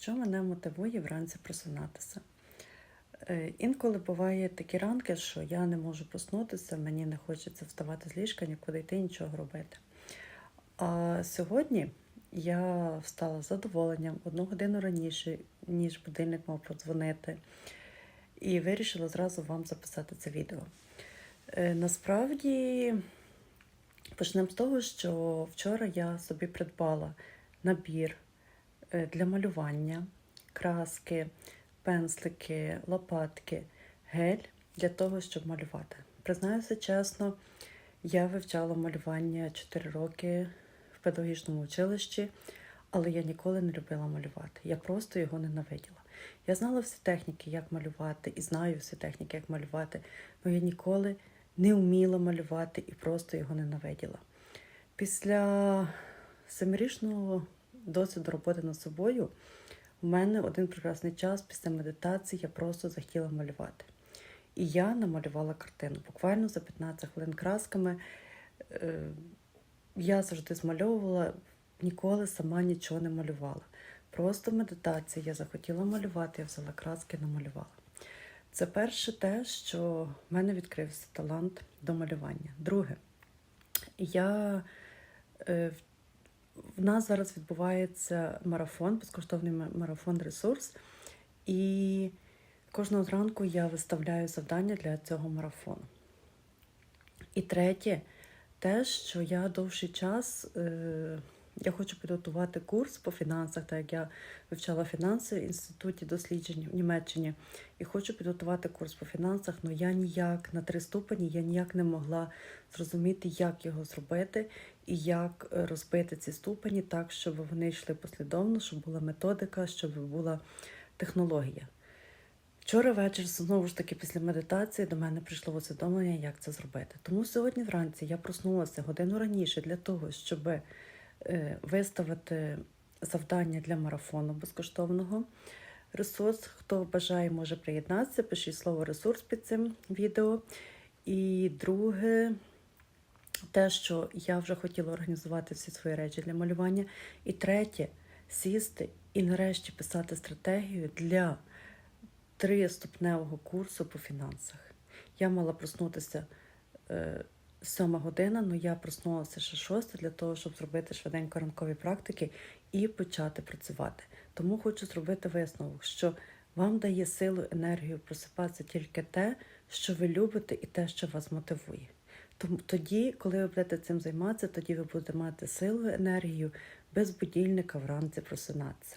Що мене мотивує вранці просинатися? Е, Інколи буває такі ранки, що я не можу проснутися, мені не хочеться вставати з ліжка, нікуди йти, нічого робити. А сьогодні я встала з задоволенням одну годину раніше, ніж будильник мав подзвонити, і вирішила зразу вам записати це відео. Е, Насправді, почнемо з того, що вчора я собі придбала набір для малювання, краски, пензлики, лопатки, гель для того, щоб малювати. Признаюся чесно, я вивчала малювання 4 роки в педагогічному училищі, але я ніколи не любила малювати. Я просто його ненавиділа. Я знала всі техніки, як малювати, і знаю всі техніки, як малювати, але я ніколи не вміла малювати і просто його ненавиділа. Після семирічного досвіду роботи над собою у мене один прекрасний час після медитації я просто захотіла малювати. І я намалювала картину буквально за 15 хвилин красками. Е, Я завжди змальовувала, ніколи сама нічого не малювала. Просто медитація, я захотіла малювати, я взяла краски, намалювала. Це перше те, що в мене відкрився талант до малювання. Друге, я, е, в- нас зараз відбувається марафон, безкоштовний марафон ресурс. І кожного зранку я виставляю завдання для цього марафону. І третє, те, що я довший час е, я хочу підготувати курс по фінансах, так як я вивчала фінанси в інституті досліджень в Німеччині, і хочу підготувати курс по фінансах, але я ніяк на три ступені я ніяк не могла зрозуміти, як його зробити і як е, розбити ці ступені так, щоб вони йшли послідовно, щоб була методика, щоб була технологія. Вчора ввечері, знову ж таки, після медитації до мене прийшло усвідомлення, як це зробити. Тому сьогодні вранці я проснулася годину раніше для того, щоб виставити завдання для марафону безкоштовного. Ресурс, хто бажає, може приєднатися, пишіть слово ресурс під цим відео. І друге, те, що я вже хотіла організувати всі свої речі для малювання. І третє, сісти і нарешті писати стратегію для триступневого курсу по фінансах. Я мала проснутися е, сьома година, але я проснулася ще шоста для того, щоб зробити швиденько ранкові практики і почати працювати. Тому хочу зробити висновок, що вам дає силу, енергію просипатися тільки те, що ви любите, і те, що вас мотивує. Тому тоді, коли ви будете цим займатися, тоді ви будете мати силу, енергію без будильника вранці просинатися.